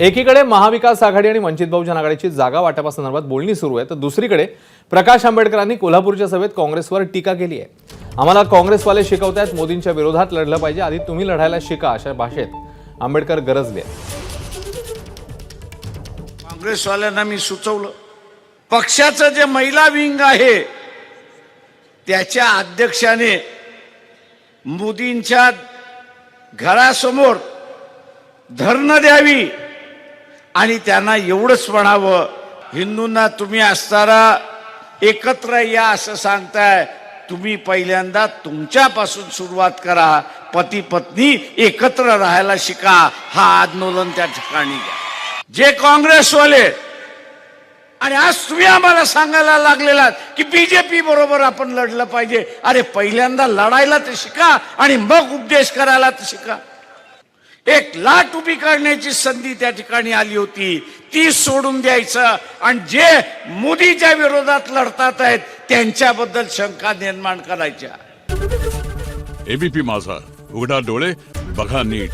एकीकडे महाविकास आघाडी आणि वंचित बहुजन आघाडीची जागा वाटपासंदर्भात बोलणी सुरू आहे तर दुसरीकडे प्रकाश आंबेडकरांनी कोल्हापूरच्या सभेत काँग्रेसवर टीका केली आहे. आम्हाला काँग्रेसवाले शिकवतायत मोदींच्या विरोधात लढलं पाहिजे आधी तुम्ही लढायला शिका अशा भाषेत आंबेडकर गरजले. काँग्रेसवाल्यांना मी सुचवलं पक्षाचं जे महिला विंग आहे त्याच्या अध्यक्षाने मोदींच्या घरासमोर धरणं द्यावी आणि त्यांना एवढंच म्हणावं हिंदूंना तुम्ही असताना एकत्र या असं सांगताय. तुम्ही पहिल्यांदा तुमच्यापासून सुरुवात करा. पती पत्नी एकत्र राहायला शिका. हा आंदोलन त्या ठिकाणी घ्या. जे काँग्रेसवाले आणि आज तुम्ही आम्हाला सांगायला लागलेला की बीजेपी बरोबर आपण लढलं पाहिजे. अरे पहिल्यांदा लढायला तर शिका आणि मग उपदेश करायला तर शिका. एक लाट उभी करण्याची संधी त्या ठिकाणी आली होती. ती सोडून द्यायचं. आणि जे मोदीच्या विरोधात लढतात आहेत त्यांच्याबद्दल शंका निर्माण करायच्या. एबीपी माझा. उघडा डोळे बघा नीट.